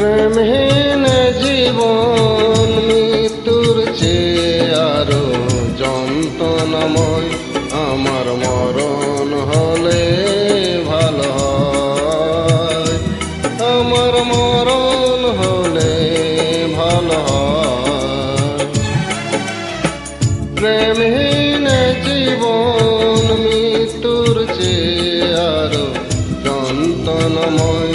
প্রেমহীন জীবন, মৃত্যুর চেয়ে আর যন্ত্রণময়। আমার মরণ হলে ভালো আমার মরণ হলে ভালো প্রেমহীন জীবন, মৃত্যুর চে আর যন্ত্রণময়।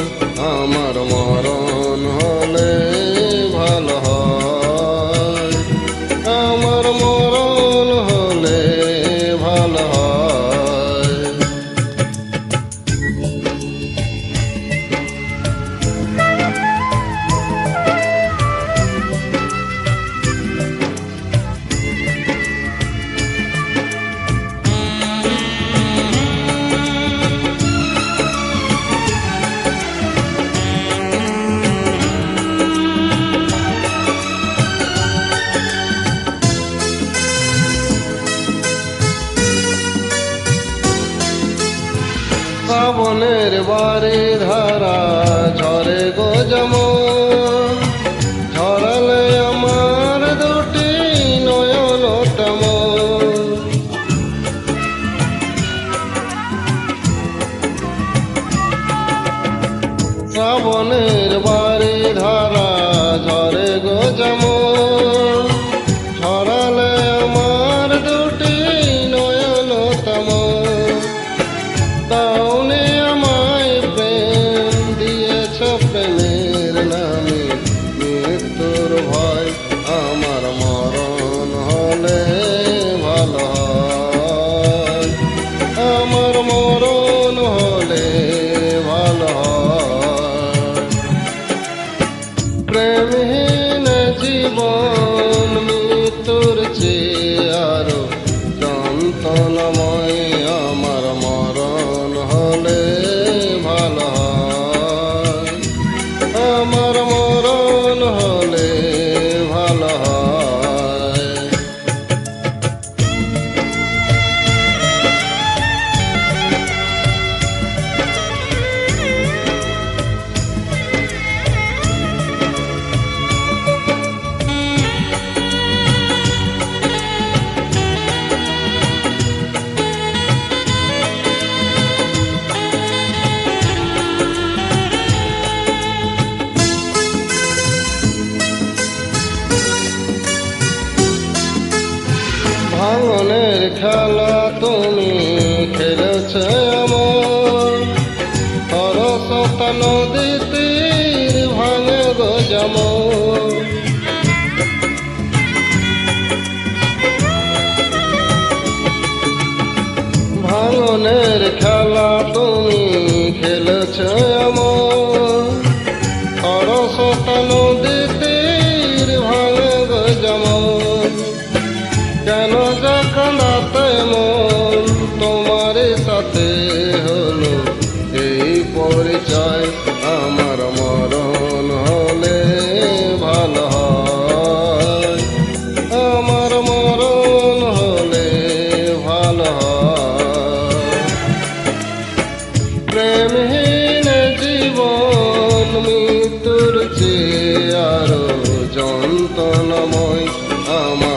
মনের বারে ধারা খেলা তুমি খেলেছ আমার। সরসতা নদী তীর ভাঙে গো জামর। ভাঙনের খেলা তুমি খেলেছ আমার। সরসতা নদী তীর ভাঙে গো জামর। কেন চৈতন্যময় আমার